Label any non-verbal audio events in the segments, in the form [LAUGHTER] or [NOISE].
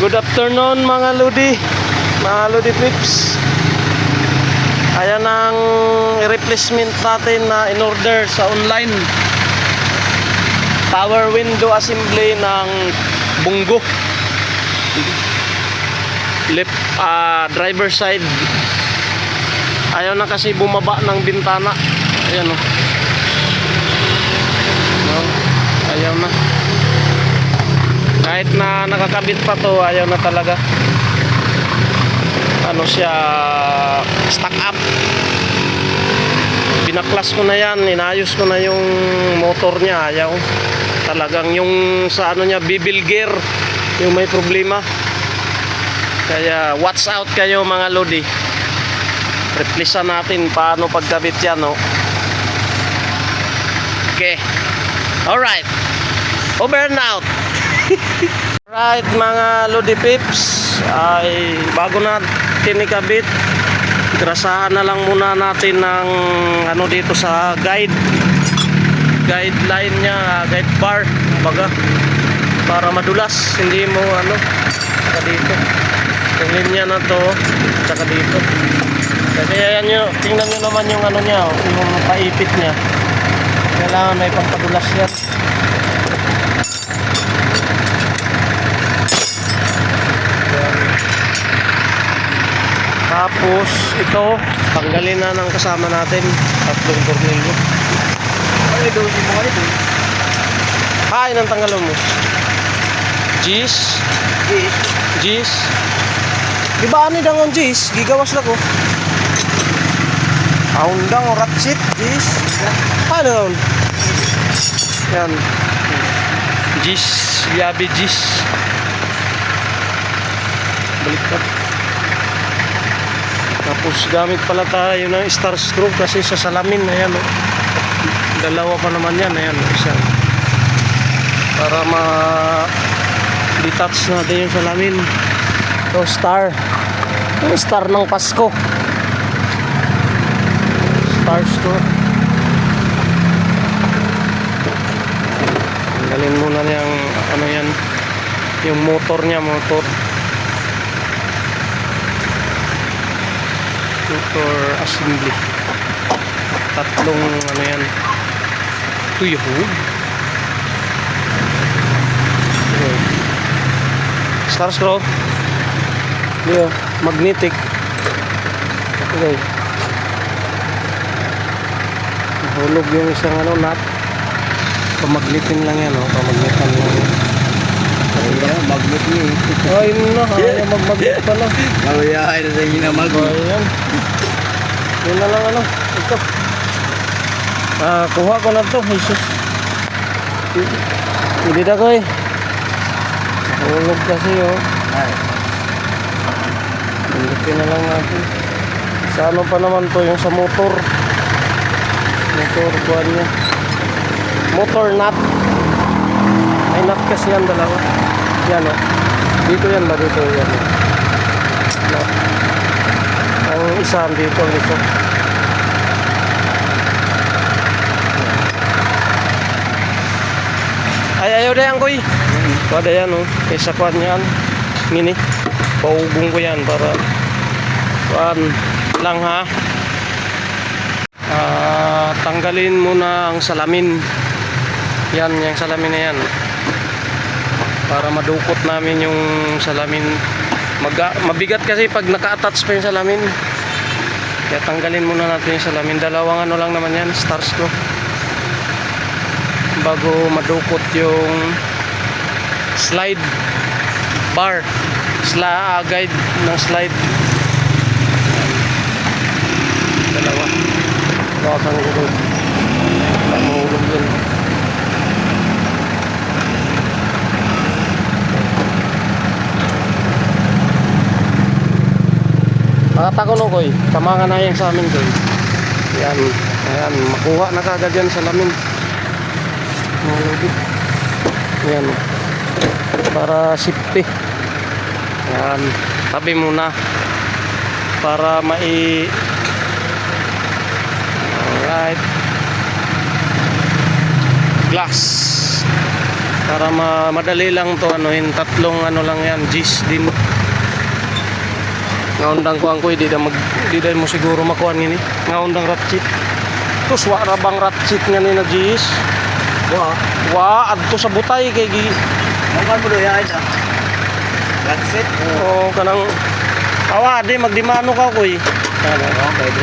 Good afternoon mga Lodi, mga Lodi Pips. Ayan ang replacement natin na in order sa online. Power window assembly ng bunggo. Left ah, driver side. Ayaw na kasi bumaba ng bintana. Ayan o. No, ayaw na kahit na nakakabit pa to ayaw na talaga. Ano siya stuck up. Pinaklas ko na yan inayos ko na yung motor niya ayaw. Talagang yung sa ano niya bibil gear yung may problema. Kaya watch out kayo mga lodi. Replisa natin paano pagkabit yan no? Okay. Alright over and out Right mga Lodi Pips ay bago natin ikabit grasahan na lang muna natin ng ano dito sa guide guideline niya guide bar baga para madulas hindi mo ano saka dito. Yung linya na to saka dito. Kasi yan nyo tingnan nyo naman yung ano niya oh, yung paipit niya. Kailangan may pampadulas yan Tapos ito, tanggalin na ng kasama natin. Tatlong tornilyo. Ano yung gawin mo ganito? Hain ang tanggalin mo. Gis, Yes. gis. Di ba ano dang ang gis? Gigawas na ko. Aundang o ratsit, gis. Ano? Yan. Gis, yabi gis. Baliktad. Tapos gamit pala tayo ng star screw kasi sa salamin na yan. Oh. Dalawa pa naman yan. Ayan, isa. Para ma detach natin yung salamin. Ito, star. Yung star ng Pasko. Star screw. Tanggalin muna niyang ano yan. Yung motor niya, motor. Motor assembly tatlong ano yan? Tuyahog star screw Yo, magnetic. Okay. Nahulog yung isang ano nut. Pamagnetin lang yan oh. Pamagnetan lang yan Kaya, magnet niya eh. ay na ayaw magmagnet pala Kaya, ay na sa ginamag. Ayan. Yun na lang ano. Ito. Ah, kuha ko na to. Jesus. Hindi na ko eh. Hulog kasi oh. Ay, Pindutin na lang natin. Sa ano pa naman to yung sa motor. Motor buwan niya. Motor nut. May nut kasi yan dalawa. Yan oh. Dito yan ba? Dito yan. oh. Nut. Ang isa dito ang isa. Ay ayaw na yan koy. Kada yan oh. Kaysa kwan yan. Mini. Paubong ko yan para kwan lang ha. Ah, tanggalin muna ang salamin. Yan, yung salamin na yan. Para madukot namin yung salamin. Maga, mabigat kasi pag naka-attach pa yung salamin. Kaya tanggalin muna natin yung salamin. Dalawang ano lang naman yan, stars ko. Bago madukot yung slide bar. Sla, ah, guide ng slide. Dalawa. Bawasan ko doon. Mahulog yun. Nakatako no koy. Tama ka na yan sa amin koy. Yan. Ayan. Makuha na kagad yan sa lamin. Mahulog Yan. Para safety. Yan. Tabi muna. Para mai Alright. Glass. Para ma madali lang to yung tatlong ano lang yan, G's din. Ngaundang ko ang ko di da mag di da mo siguro makuha ngini. Ngaundang ratchit. Tus wa ra bang ratchit nga ni na G's. Wah. Wa adto sa butay kay gi Makan mo doon yan ah. That's it. oh kanang awa di magdimano ka koy. Tama. Oo, pwede.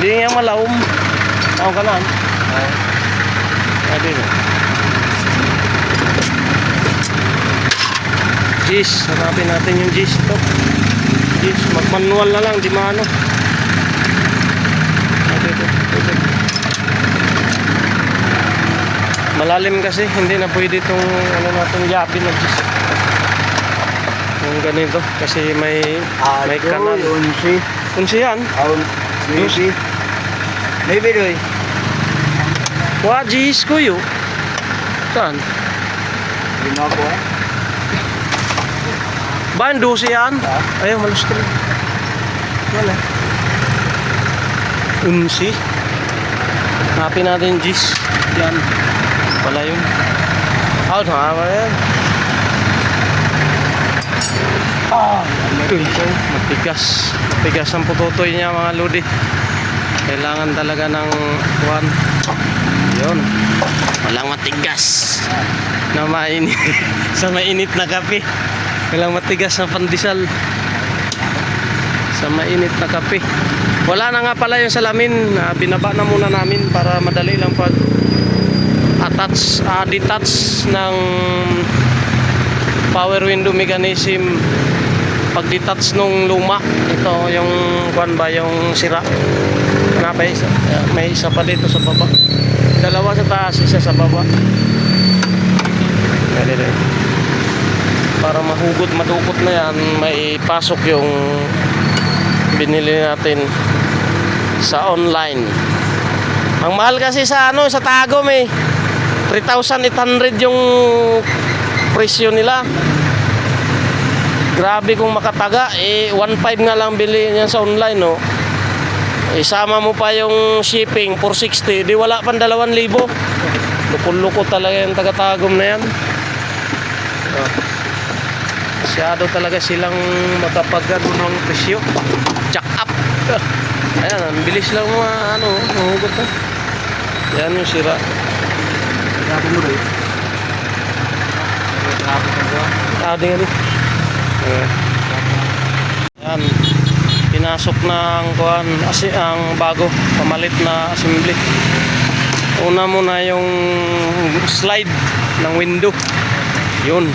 Di nga malawom. Ako kanan. Oo. Pwede na. Gis, hanapin natin yung Gis to. Gis, mag-manual na lang, di maano. Malalim kasi, hindi na pwede itong ano natin yabi na Gis. Yung ganito, kasi may may Ado, kanal. yun si. Kung siyan, Aun. Maybe. Doy. wa Gis ko yun. Saan? Hindi mo ako ah. Ba, yung 12 yan? Ha? Ayaw, malus ka Wala. Unsi. Hanapin natin Gis. Yan. Wala yun. Ah, nakama yan. Ah, matigas. Matigas ang pututoy niya mga lodi. Kailangan talaga ng kuwan. Yun. Walang matigas. Na mainit. [LAUGHS] sa mainit na kape. Walang matigas na pandesal. Sa mainit na kape. Wala na nga pala yung salamin. Ah, binaba na muna namin para madali lang pag attach, ah, detach ng power window mechanism pag detach nung luma ito yung kwan ba yung sira na pa isa Ah, may isa pa dito sa baba dalawa sa taas isa sa baba Pwede rin para mahugot madukot na yan may pasok yung binili natin sa online. Ang mahal kasi sa ano sa Tagum eh. 3,800 yung presyo nila. Grabe kung makataga. Eh 1.5 nga lang bili niya sa online no? Isama mo pa yung shipping 460 di wala pang 2,000 lukol-luko talaga yung taga-tagum na yan. Oh. Masyado talaga silang makapagano ng presyo. Jack up. [LAUGHS] Ayan, ang bilis lang mga ano, mahugot na. Yan yung sira. Grabe mo doy. Grabe? Ah, nga. Ayan. Yan. Pinasok na ang kuhan, asi, ang bago, pamalit na assembly. Una muna yung slide ng window. Yun.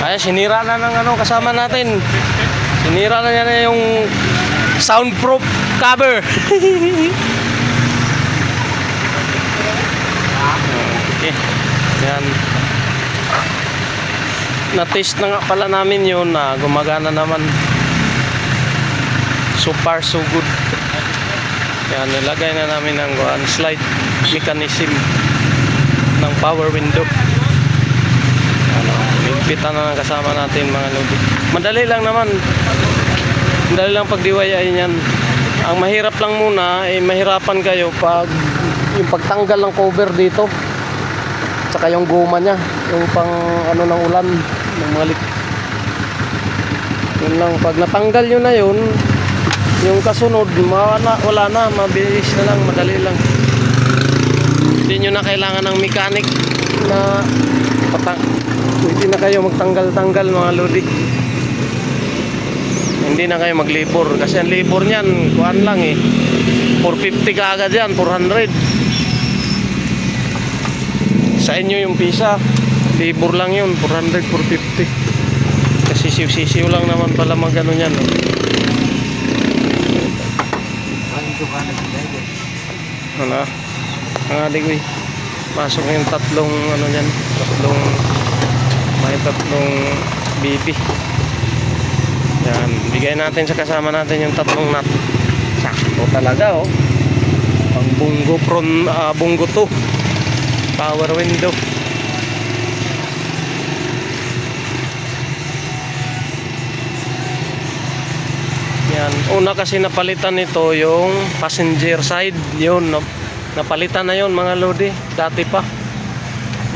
Kaya sinira na ng ano kasama natin. Sinira na niya yung soundproof cover. [LAUGHS] okay. Yan. Na-test na nga pala namin yun na gumagana naman. So far so good. Yan, nilagay na namin ang kuhan, slide mechanism ng power window. Ligpitan na ng kasama natin mga lodi. Madali lang naman. Madali lang pag DIY niyan. Ang mahirap lang muna, eh, mahirapan kayo pag yung pagtanggal ng cover dito. Tsaka yung goma niya, yung pang ano ng ulan, ng mga lik. Yun lang, pag natanggal nyo na yun, yung kasunod, wala wala na, mabilis na lang, madali lang. Hindi nyo na kailangan ng mechanic na patang hindi na kayo magtanggal-tanggal mga lodi. Hindi na kayo maglibor kasi ang libor niyan, kuan lang eh. 450 ka agad yan, 400. Sa inyo yung pisa, libor lang yun, 400, 450. Kasi sisiw-sisiw lang naman pala mag ano yan. Ito? Ano? Ang adik eh. Pasok yung tatlong ano yan, tatlong tatlong BP. Yan, bigay natin sa kasama natin yung tatlong nut. Sakto talaga oh. Pang bungo from ah, bungo to. Power window. Yan. Una kasi napalitan nito yung passenger side. Yun. Napalitan na yun mga lodi. Dati pa.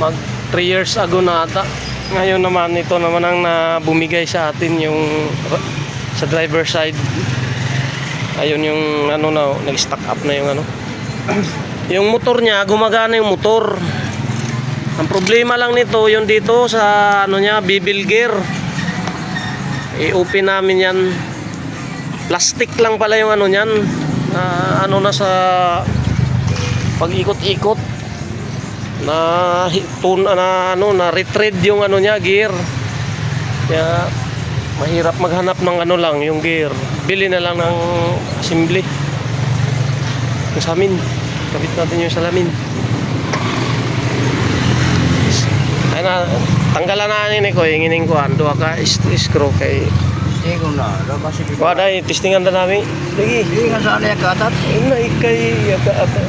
Mag 3 years ago na ata. Ngayon naman, ito naman ang na bumigay sa atin yung sa driver side. Ayun yung ano na, nag-stack up na yung ano. [CLEARS THROAT] yung motor niya, gumagana yung motor. Ang problema lang nito, yung dito sa ano niya, bibil gear. I-open namin yan. Plastic lang pala yung ano niyan. Na ano na sa pag-ikot-ikot na hitun na ano na retread yung ano niya gear. Kaya mahirap maghanap ng ano lang yung gear. Bili na lang ng assembly. Yung sa amin. Kabit natin yung salamin. Ay na, tanggalan na ni ko yung ining kuhan. Duha ka is- screw kay Hindi ko na. Dapat si Wa dai testingan na namin. Lagi. Hindi nga saan yung katat. Ay na ikay ata ata.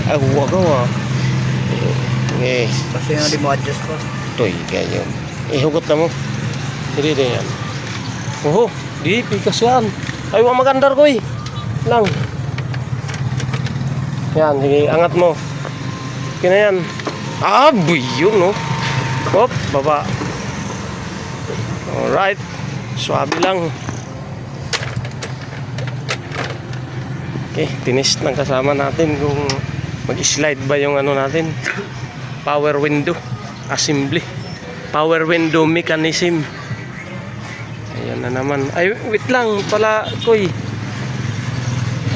Eh, Kasi nga di mo adjust ko. toy ganyan. Ihugot na mo. Dili din yan. Oho, di pikas yan. Ay wa magandar ko eh. Lang. Yan, sige, angat mo. Kina yan. Ah, yun no. Hop, baba. Alright. Swabe lang. Okay, tinest ng kasama natin kung mag-slide ba yung ano natin. Power window assembly. Power window mechanism. Ayan na naman. Ay, wait lang pala, Koy.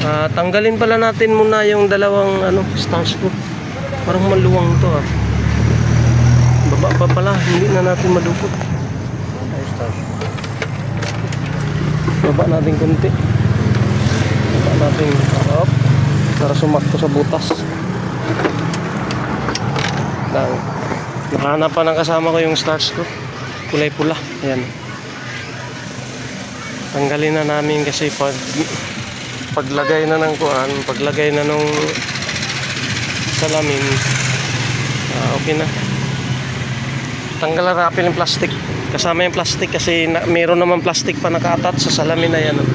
Ah, tanggalin pala natin muna yung dalawang ano, star screw. Parang maluwang to ah. Baba pa pala, hindi na natin start. Baba natin konti. Baba natin. Up. Para sumakto sa butas. Lang. Nahanap pa ng kasama ko yung start screw. Kulay pula. Ayan. Tanggalin na namin kasi pag paglagay na ng kuan, paglagay na nung salamin, ah, okay na. Tanggal na yung plastic. Kasama yung plastic kasi na, meron naman plastic pa naka-attach sa salamin na yan. oh.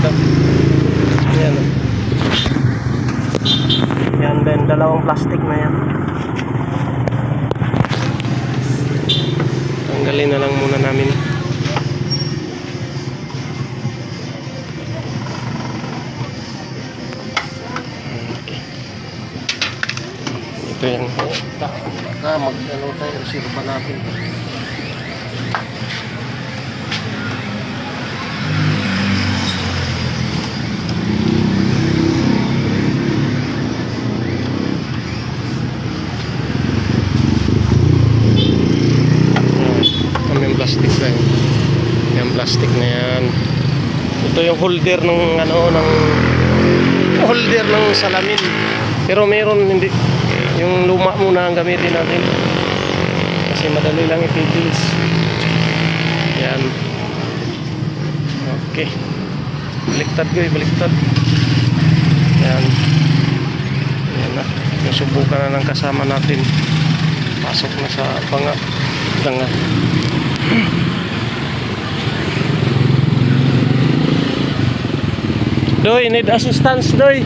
Ito. Yan. oh. Yan din, dalawang plastic na yan. Tanggalin na lang muna namin. Okay. Ito yung na mag ano tayo reserva natin. Ayan. yung plastic na yun. Yung plastic na yan. Ito yung holder ng ano ng holder ng salamin. Pero meron hindi yung luma muna ang gamitin natin. Kasi madali lang ipipils. Yan. Okay. Baliktad ko, baliktad. Yan. Yan na. Yung subukan na ng kasama natin. Pasok na sa banga. Tanga. Doy, need assistance, Doy.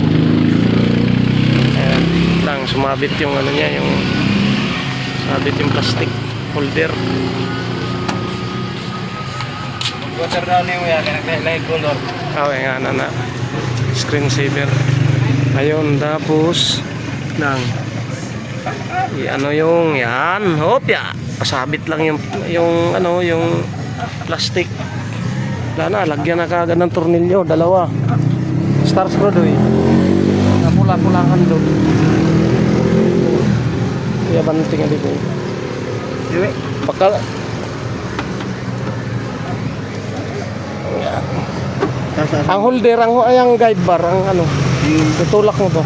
Ayan, lang sumabit yung ano niya, yung sabit yung plastic holder. Water down yung yan. Nag-light color. Okay nga na na. Screen saver. Ayun, tapos lang ano yung yan, hop ya. Pasabit lang yung yung ano, yung plastic. Wala na, lagyan na kagad ng tornilyo, dalawa. Star screw doy. Napula-pulakan do. Kaya banting nga dito. Diwi. Bakal Sasa. ang holder ang ay ang guide bar ang ano tutulak mo to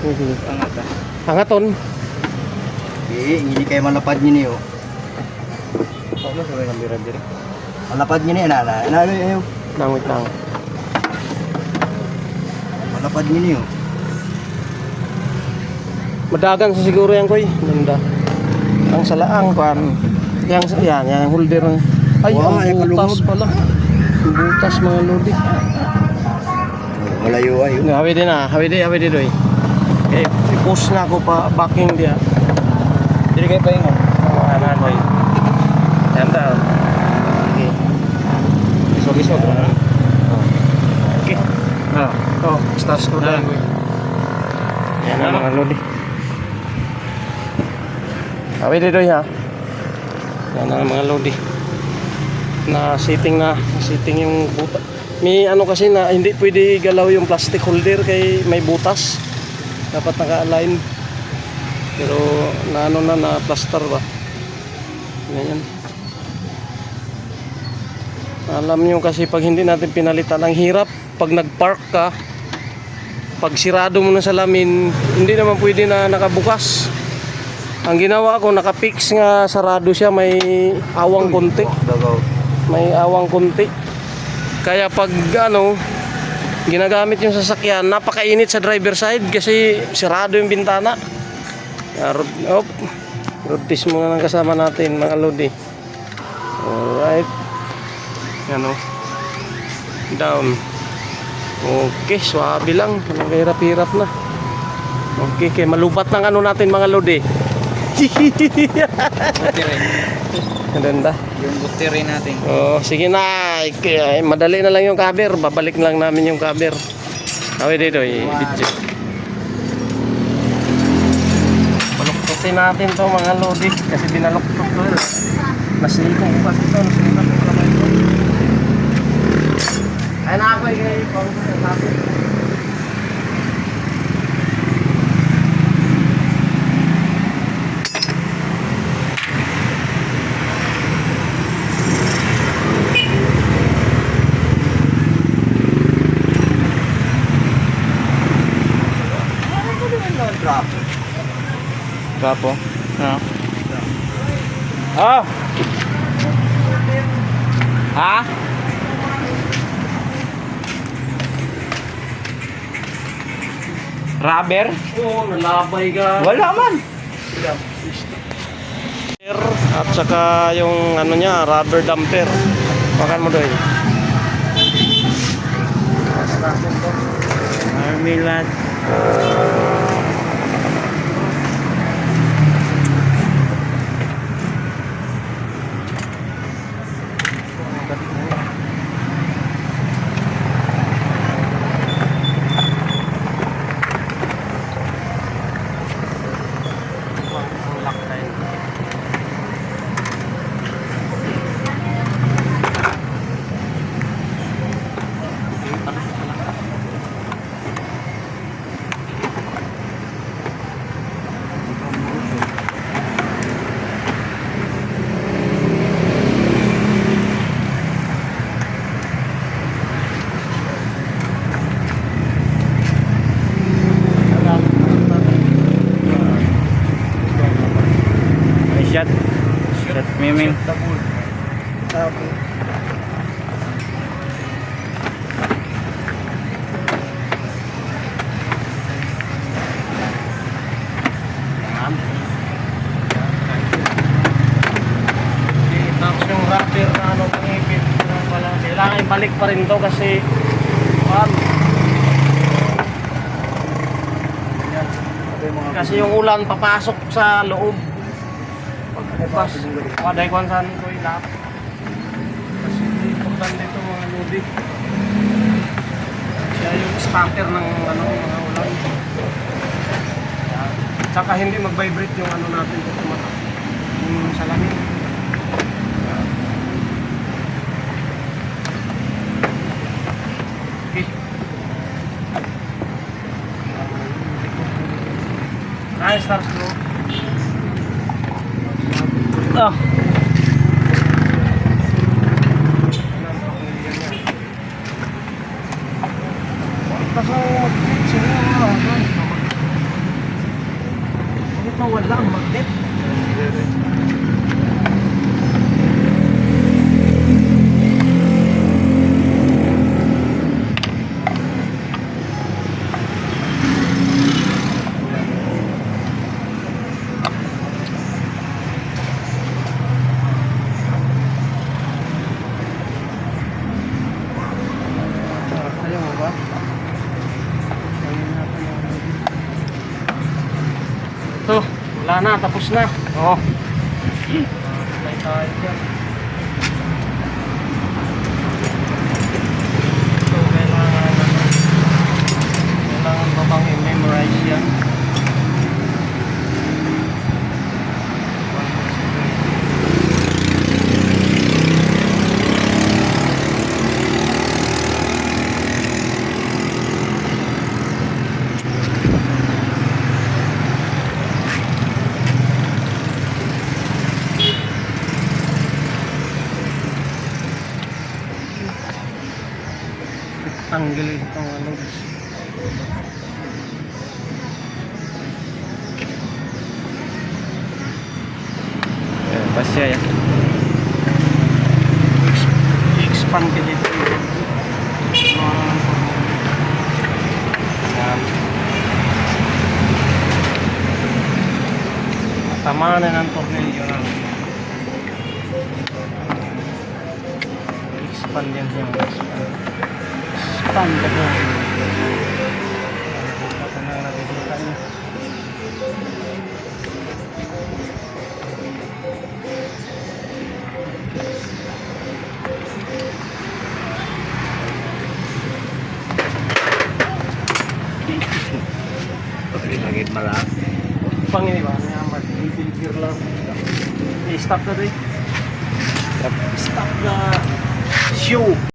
Sige. Angat ah. Angaton. Hindi, hindi kayo malapad nyo niyo. Paano sa mga bira diri? Malapad nyo niyo, nana. Nana yun. Lang, wait lang. Malapad nyo niyo. Madagan sa siguro yan, koy. Ganda. Ang salaang, pan. Yang, yan, yan, yung holder. Ay, Wow, ang butas pala. Ang butas, mga lodi. Malayo ay. Hawi din ah, hawi din, hawi din, doy. Eh, i-post na ako pa backing dia. Dili kayo paingon. Ano ano eh. Yan daw. Okay. Isog-isog. Okay. Ah. Oh, stars ko Ah. na. Yan ang mga lodi. Awi dito ha. Yan ang mga lodi. Na sitting na, sitting yung buta. May ano kasi na hindi pwede galaw yung plastic holder kay may butas. Dapat naka-align. Pero na ano na na plaster ba. Ganyan. Alam nyo kasi pag hindi natin pinalitan ang hirap. Pag nag-park ka pag sirado mo na salamin hindi naman pwede na nakabukas. Ang ginawa ko nakapix nga sarado siya may awang konti. May awang konti. Kaya pag ano ginagamit yung sasakyan napakainit sa driver side kasi sirado yung bintana. Rod- op road muna ng kasama natin mga lodi. Alright yan o down okay swabe lang hirap-hirap na okay kay malubat ng ano natin mga lodi Butiri. ganda Yung butiri natin. Oh, sige na. Ik- eh, madali na lang yung cover. Babalik lang namin yung cover. Awi dito, i-video. Baluktusin natin to mga lodi. Kasi binaluktot to. Nasilong ko kasi to. Nasilong ko kamay ko. Ay na ako eh. Natin. Drop. Kapo? Ano? Ah! Ha? Rubber? Oo, nalabay ka. Wala man. At saka yung ano niya, rubber damper. Makan mo doon. Armilat. May shot. Shot mimin. Tapos yung rubber na ano, pangipit. Ano pala, kailangan ibalik pa rin to kasi um, kasi yung ulan papasok sa loob. Pagbukas, waday kwan saan ko ilap. Kasi importante dito mga lodi. Siya yung starter ng ano, mga ulan. Tsaka hindi mag-vibrate yung ano natin kung tumatak. Yung salamin. Okay. Nice stars Oh. Tapos na. Oh. Tayo dyan. So, kailangan, kailangan ba bang i-memorize yan? Tanggal itong ano. Eh, Pasya yan. I-expand ka dito. Yan. Tama na ng tornilyo na. Expand yan siya. Expand. Expand ka na. Nakikita na nakikita niya. Pagkakagit malak. Panginiwan niya. I-stop na rin. Stop the show.